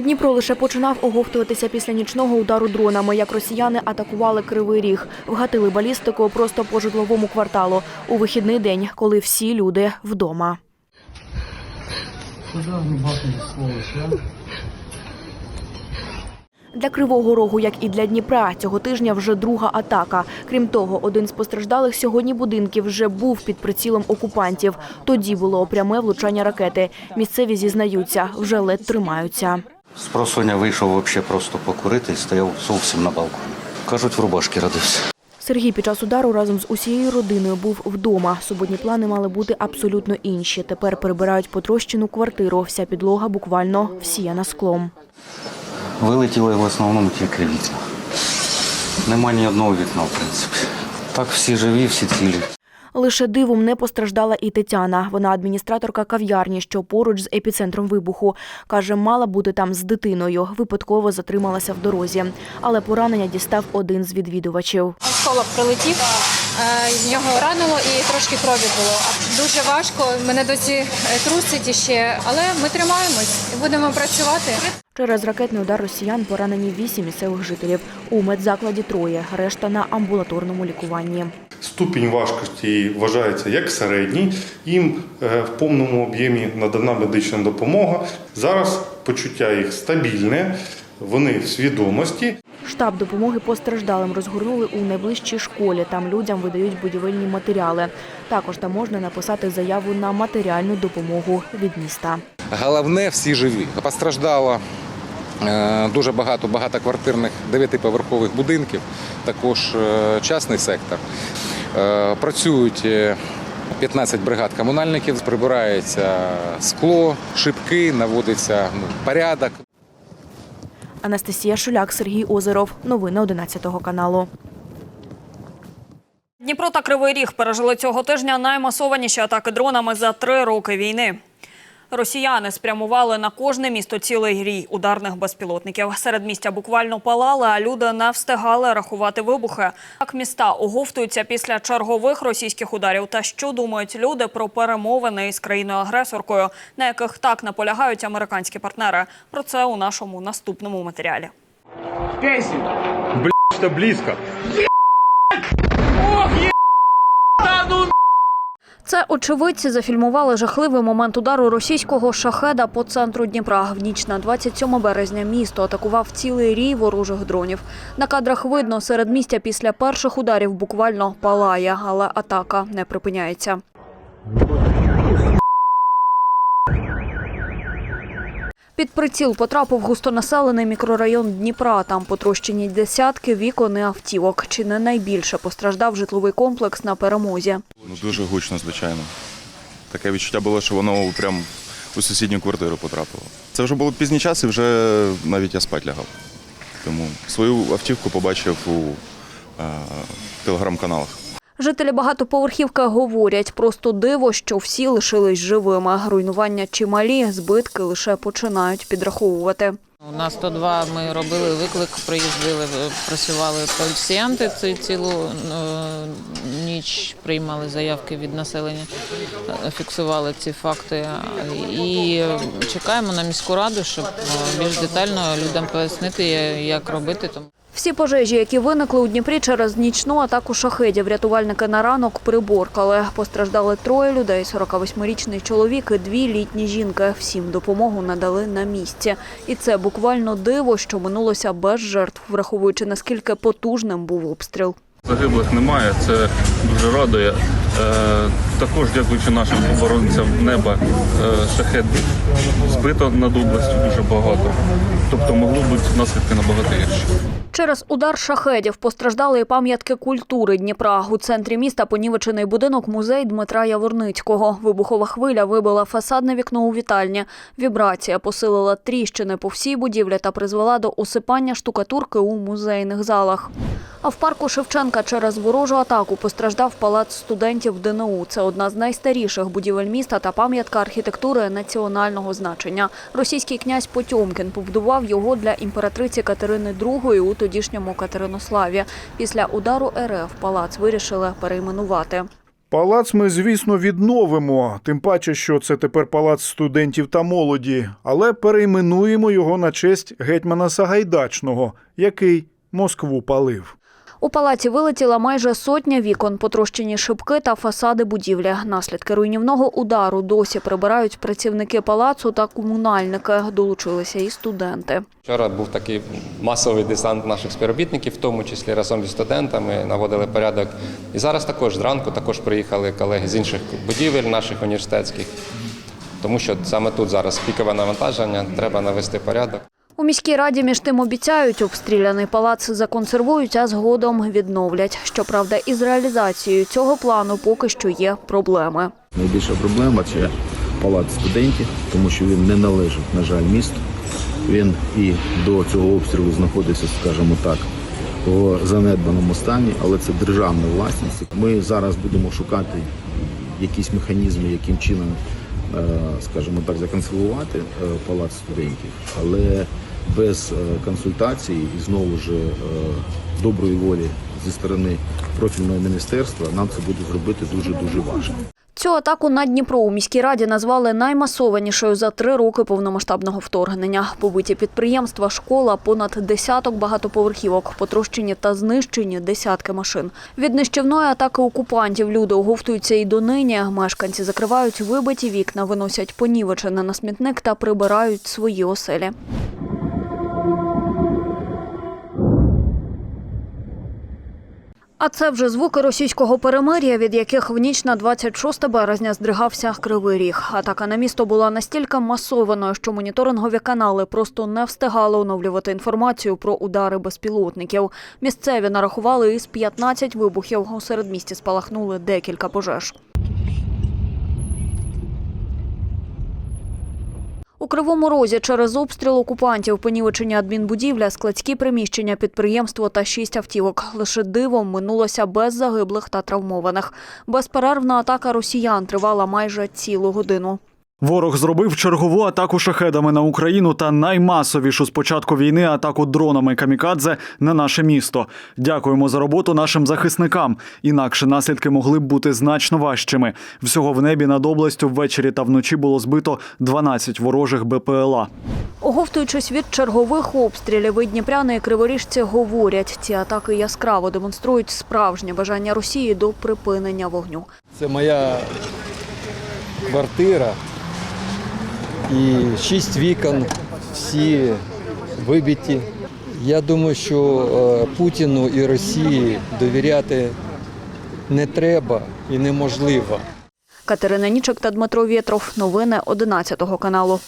Дніпро лише починав оговтуватися після нічного удару дронами, як росіяни атакували Кривий Ріг, вгатили балістику просто по житловому кварталу у вихідний день, коли всі люди вдома. Для Кривого Рогу, як і для Дніпра, цього тижня вже друга атака. Крім того, один з постраждалих сьогодні будинків вже був під прицілом окупантів. Тоді було пряме влучання ракети. Місцеві зізнаються, вже ледь тримаються. З просоння вийшов вообще просто покурити і стояв зовсім на балконі. Кажуть, в рубашці родився. Сергій під час удару разом з усією родиною був вдома. Суботні плани мали бути абсолютно інші. Тепер перебирають потрощену квартиру. Вся підлога буквально всіяна склом. Вилетіли в основному тільки вікна. Нема ні одного вікна, в принципі. Так всі живі, всі цілі. Лише дивом не постраждала і Тетяна. Вона адміністраторка кав'ярні, що поруч з епіцентром вибуху. Каже, мала бути там з дитиною. Випадково затрималася в дорозі. Але поранення дістав один з відвідувачів. Осколок прилетів, е, з нього ранило і трошки крові було. Дуже важко, мене досі е, трусить іще, але ми тримаємось і будемо працювати. Через ракетний удар росіян поранені вісім місцевих жителів. У медзакладі троє, решта на амбулаторному лікуванні. Ступінь важкості вважається як середній. Їм е, в повному об'ємі надана медична допомога. Зараз почуття їх стабільне, вони в свідомості. Штаб допомоги постраждалим розгорнули у найближчій школі. Там людям видають будівельні матеріали. Також там можна написати заяву на матеріальну допомогу від міста. Головне, всі живі. Постраждало е, дуже багато багатоквартирних дев'ятиповерхових будинків, також е, частний сектор. Е, Працюють е, 15 бригад комунальників, прибирається скло, шибки, наводиться ну, порядок. Анастасія Шуляк, Сергій Озеров. Новини 11 каналу. Дніпро та Кривий Ріг пережили цього тижня наймасованіші атаки дронами за три роки війни. Росіяни спрямували на кожне місто цілий рій ударних безпілотників. Серед містя буквально палали, а люди не встигали рахувати вибухи. Так міста оговтуються після чергових російських ударів. Та що думають люди про перемовини із країною-агресоркою, на яких так наполягають американські партнери? Про це у нашому наступному матеріалі. что близко. Це очевидці зафільмували жахливий момент удару російського шахеда по центру Дніпра. В ніч на 27 березня місто атакував цілий рій ворожих дронів. На кадрах видно, серед містя після перших ударів буквально палає, але атака не припиняється. Під приціл потрапив густонаселений мікрорайон Дніпра. Там потрощені десятки вікон і автівок. Чи не найбільше постраждав житловий комплекс на перемозі. Ну дуже гучно, звичайно. Таке відчуття було, що воно прям у сусідню квартиру потрапило. Це вже було пізній час і вже навіть я спать лягав. Тому свою автівку побачив у е, телеграм-каналах. Жителі багатоповерхівки говорять, просто диво, що всі лишились живими. Руйнування чималі, збитки лише починають підраховувати. На 102 ми робили виклик, приїздили, е, працювали поліціянти цілу е, ніч, приймали заявки від населення, е, фіксували ці факти. І чекаємо на міську раду, щоб більш детально людям пояснити, як робити. Всі пожежі, які виникли у Дніпрі через нічну атаку шахедів, рятувальники на ранок приборкали. Постраждали троє людей, 48-річний чоловік і дві літні жінки. Всім допомогу надали на місці. І це буквально диво, що минулося без жертв, враховуючи наскільки потужним був обстріл. Загиблих немає, це дуже радує. Е, також дякуючи нашим оборонцям неба, е, шахет збито над областю дуже багато. Тобто могло бути наслідки набагато гірші. Через удар шахедів постраждали і пам'ятки культури Дніпра. У центрі міста понівечений будинок музей Дмитра Яворницького. Вибухова хвиля вибила фасадне вікно у вітальні. Вібрація посилила тріщини по всій будівлі та призвела до осипання штукатурки у музейних залах. А в парку Шевченка через ворожу атаку постраждав палац студентів ДНУ. Це одна з найстаріших будівель міста та пам'ятка архітектури національного значення. Російський князь Потьомкін побудував його для імператриці Катерини II у тодішньому Катеринославі. Після удару РФ палац вирішили перейменувати. Палац ми, звісно, відновимо, тим паче, що це тепер палац студентів та молоді, але перейменуємо його на честь гетьмана Сагайдачного, який Москву палив. У палаці вилетіла майже сотня вікон, потрощені шибки та фасади будівлі. Наслідки руйнівного удару досі прибирають працівники палацу та комунальники. Долучилися і студенти. Вчора був такий масовий десант наших співробітників, в тому числі разом зі студентами, наводили порядок. І зараз також зранку також приїхали колеги з інших будівель наших університетських, тому що саме тут зараз пікове навантаження, треба навести порядок. У міській раді між тим обіцяють, обстріляний палац законсервують, а згодом відновлять. Щоправда, із реалізацією цього плану поки що є проблеми. Найбільша проблема це палац студентів, тому що він не належить, на жаль, місту. Він і до цього обстрілу знаходиться, скажімо так, в занедбаному стані, але це державна власність. Ми зараз будемо шукати якісь механізми, яким чином, е, скажімо так, законсервувати е, палац студентів, але без е, консультацій і знову ж е, доброї волі зі сторони профільного міністерства нам це буде зробити дуже дуже важко. Цю атаку на Дніпро у міській раді назвали наймасованішою за три роки повномасштабного вторгнення. Побиті підприємства, школа, понад десяток багатоповерхівок, потрощені та знищені десятки машин. Від нищівної атаки окупантів люди оговтуються і донині. Мешканці закривають вибиті вікна, виносять понівечене на смітник та прибирають свої оселі. А це вже звуки російського перемир'я, від яких в ніч на 26 березня здригався Кривий Ріг. Атака на місто була настільки масованою, що моніторингові канали просто не встигали оновлювати інформацію про удари безпілотників. Місцеві нарахували із 15 вибухів. У середмісті спалахнули декілька пожеж. У Кривому Розі через обстріл окупантів понівечені адмінбудівля, складські приміщення, підприємство та шість автівок. Лише дивом минулося без загиблих та травмованих. Безперервна атака росіян тривала майже цілу годину. Ворог зробив чергову атаку шахедами на Україну та наймасовішу з початку війни атаку дронами камікадзе на наше місто. Дякуємо за роботу нашим захисникам. Інакше наслідки могли б бути значно важчими. Всього в небі над областю ввечері та вночі було збито 12 ворожих БПЛА. Оговтуючись від чергових обстрілів, і дніпряни і криворіжці говорять, ці атаки яскраво демонструють справжнє бажання Росії до припинення вогню. Це моя квартира і шість вікон, всі вибиті. Я думаю, що е, Путіну і Росії довіряти не треба і неможливо. Катерина Нічок та Дмитро Вєтров. Новини 11 каналу.